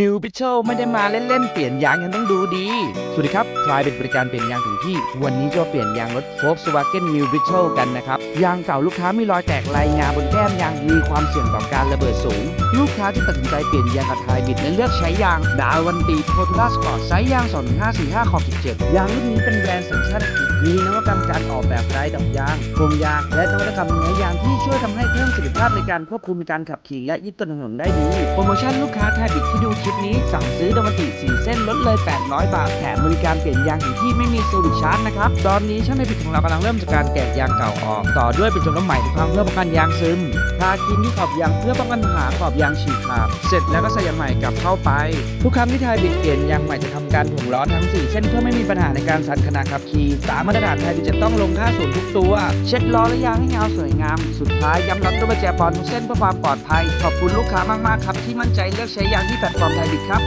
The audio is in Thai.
New p i t c h e l ไม่ได้มาเล่นๆ เปลี่ยนยางยังต้องดูดี สวัสดีครับทรายเป็นบริการเปลี่ยนยางถึงที่ วันนี้จะเปลี่ยนยางรถ Volkswagen New p i t c h e l กันนะครับ ยางเก่าลูกค้ามีรอยแตกลายงาบนแก้มยางมีความเสี่ยงต่อการระเบิดสูง ลูกค้าที่ตัดสินใจเปลี่ยนยางกับไทยบิดและเลือกใช้ยางดาวันตีโพทูล่าสปอร์ไซส์ยาง 2545ขอบ17 ยางรุ่นนี้เป็นแบรนด์สัญชาติอังกฤษมีนวัตกรรมการออกแบบลายดอกยางโครงยาง และนวัตกรรมเนื้อยางที่ช่วยทำให้เพิ่มประสิทธิภาพในการควบคุมการขับขี่และยึดต้นถนนได้ดี โปรโมชั่นลูกค้าไทยบิดที่ดูคลิปนี้สั่งซื้อดมติ4เส้นลดเลย 800 บาท แถมบริการเปลี่ยนยางถึงที่ไม่มีเซอร์วิสชาร์จนะครับ ตอนนี้ช่างในบิดของเรากำลังเริ่มจากการแกะยางเก่าออก ต่อด้วยเป็นชมน้ำใหม่ทุกครั้งเพื่อป้องกันยางซึม ทาครีมที่ขอบยางเพื่อป้องกันปัญหาขอบยางฉีกขาด เสร็จแล้วก็ใส่ยางใหม่กลับเข้าไป ทุกครั้งที่ไทยบิดเปลี่ยนยางใหม่จะทำการถ่วงล้อทั้ง 4 เส้นเพื่อไม่มีปัญหาในการสั่นขณะขับขี่สามมาตรฐานไทยบิดจะต้องลงค่าศูนย์ทุกตัว เช็ดล้อและยางให้เงาสวยงาม สุดท้ายย้ำน็อตด้วยประแจบอลทุกเส้นเพื่อความปลอดภัย ขอบคุณลูกค้ามากๆครับที่มั่นใจเลือกใช้ยางที่แพลตฟอร์มไทยบิดครับ